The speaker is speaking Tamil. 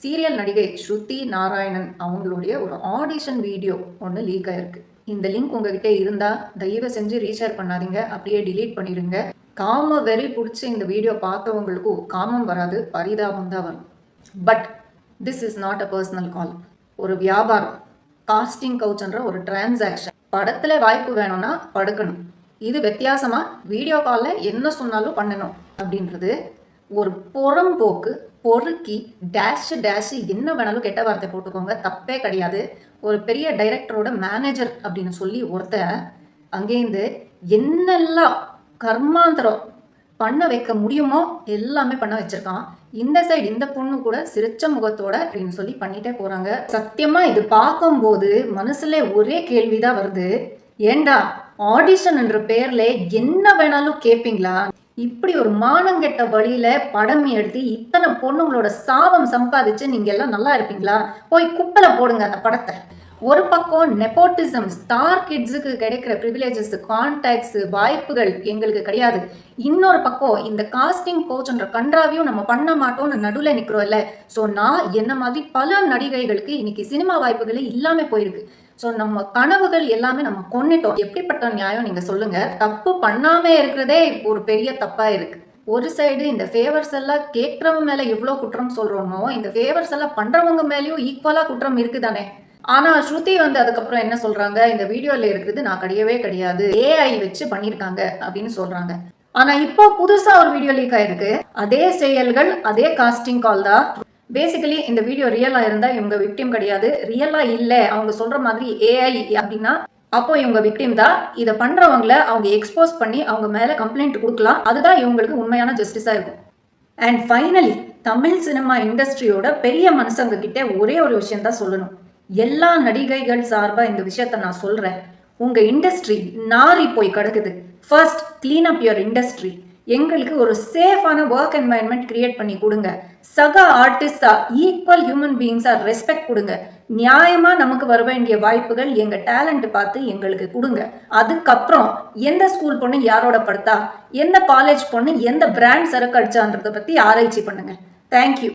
சீரியல் நடிகை ஸ்ருதி நாராயணன் அவங்களுடைய ஒரு ஆடிஷன் வீடியோ ஒன்று லீக் ஆயிருக்கு. இந்த லிங்க் உங்ககிட்ட இருந்தா தயவு செஞ்சு ரீஷேர் பண்ணாதீங்க அப்படியே டிலீட் பண்ணிடுங்க காம வெறி பிடிச்சி இந்த வீடியோ பார்த்தவங்களுக்கும் காமம் வராது பரிதாபம் தான் வரும். But this is not a personal call ஒரு வியாபாரம் காஸ்டிங் கவுச்ன்ற ஒரு டிரான்சாக்ஷன் படத்துல வாய்ப்பு வேணும்னா படுக்கணும். இது வித்தியாசமா வீடியோ காலில் என்ன சொன்னாலும் பண்ணணும் அப்படின்றது ஒரு புறம்போக்கு பொறுக்கி டேஷ் டேஷ் என்ன வேணாலும் கெட்ட வார்த்தை போட்டுக்கோங்க. தப்பே கிடையாது. ஒரு பெரிய டைரக்டரோட மேனேஜர் அப்படின்னு சொல்லி ஒருத்தன் அங்கேருந்து என்னெல்லாம் கர்மாந்திரம் பண்ண வைக்க முடியுமோ எல்லாமே பண்ண வச்சிருக்கான். இந்த சைடு இந்த பொண்ணு கூட சிரிச்ச முகத்தோட அப்படின்னு சொல்லி பண்ணிட்டே போறாங்க. சத்தியமா இது பார்க்கும்போது மனசுல ஒரே கேள்விதான் வருது. ஏண்டா ஆடிஷன் என்ற பேர்ல என்ன வேணாலும் கேட்பீங்களா இப்படி ஒரு மானங்கெட்ட வழியில படம் எடுத்து இத்தனை பொண்ணுங்களோட சாபம் சம்பாதிச்சு நீங்க எல்லாம் நல்லா இருப்பீங்களா? போய் குப்பையில போடுங்க அந்த படத்தை. ஒரு பக்கம் நெப்போட்டிசம் ஸ்டார் கிட்ஸுக்கு கிடைக்கிற ப்ரிவிலேஜஸ் கான்டாக்ட்ஸ் வாய்ப்புகள் எங்களுக்கு கிடையாது. இன்னொரு பக்கம் இந்த காஸ்டிங் கோச்ன்ற கன்றாவையும் நம்ம பண்ண மாட்டோம்னு நடுவில் நிற்கிறோம் இல்லை ஸோ நான் என்ன மாதிரி பல நடிகைகளுக்கு இன்னைக்கு சினிமா வாய்ப்புகளே இல்லாமல் போயிருக்கு. ஸோ நம்ம கனவுகள் எல்லாமே நம்ம கொன்னிட்டோம். எப்படிப்பட்ட நியாயம் நீங்க சொல்லுங்க. தப்பு பண்ணாம இருக்கிறதே ஒரு பெரிய தப்பா இருக்கு. ஒரு சைடு இந்த ஃபேவர்ஸ் எல்லாம் கேட்கறவங்க மேல எவ்வளோ குற்றம் சொல்றோமோ இந்த ஃபேவர்ஸ் எல்லாம் பண்றவங்க மேலேயும் ஈக்குவலா குற்றம் இருக்குதானே? ஆனா ஸ்ருதி வந்து அதுக்கப்புறம் என்ன சொல்றாங்க? இந்த வீடியோல இருக்கிறது நான் கிடையவே கிடையாது. ஏஐ வச்சு பண்ணிருக்காங்க அப்படின்னு சொல்றாங்க. ஆனா இப்போ புதுசா ஒரு வீடியோ லீக் ஆயிருக்கு. அதே செயல்கள் அதே காஸ்டிங் கால் தான். பேசிக்கலி இந்த வீடியோ ரியலா இருந்தா இவங்க விக்டிம் கிடையாது. ரியலா இல்ல அவங்க சொல்ற மாதிரி ஏஐ அப்படின்னா அப்போ இவங்க விக்டிம் தான். இதை பண்றவங்கள அவங்க எக்ஸ்போஸ் பண்ணி அவங்க மேல கம்ப்ளைண்ட் கொடுக்கலாம். அதுதான் இவங்களுக்கு உண்மையான ஜஸ்டிஸா இருக்கும். அண்ட் ஃபைனலி தமிழ் சினிமா இண்டஸ்ட்ரியோட பெரிய மனுஷங்க கிட்ட ஒரே ஒரு விஷயம் தான் சொல்லணும். எல்லா நடிகைகள் சார்பா இந்த விஷயத்த நான் சொல்றேன். உங்க இண்டஸ்ட்ரி நாரி போய் கிடக்குது. First clean up your industry எங்களுக்கு ஒரு சேஃபான ஒர்க் என்வாயன்மெண்ட் கிரியேட் பண்ணி கொடுங்க. சக ஆர்டிஸ்டா ஈக்குவல் ஹியூமன் பீயிங்ஸா ரெஸ்பெக்ட் கொடுங்க. நியாயமா நமக்கு வர வேண்டிய வாய்ப்புகள் எங்க டேலண்ட் பார்த்து எங்களுக்கு கொடுங்க. அதுக்கப்புறம் எந்த ஸ்கூல் பொண்ணு யாரோட படுத்தா? எந்த காலேஜ் பொண்ணு? எந்த பிராண்ட் சரக்கு அடிச்சான்றதை பத்தி ஆராய்ச்சி பண்ணுங்க. தேங்க்யூ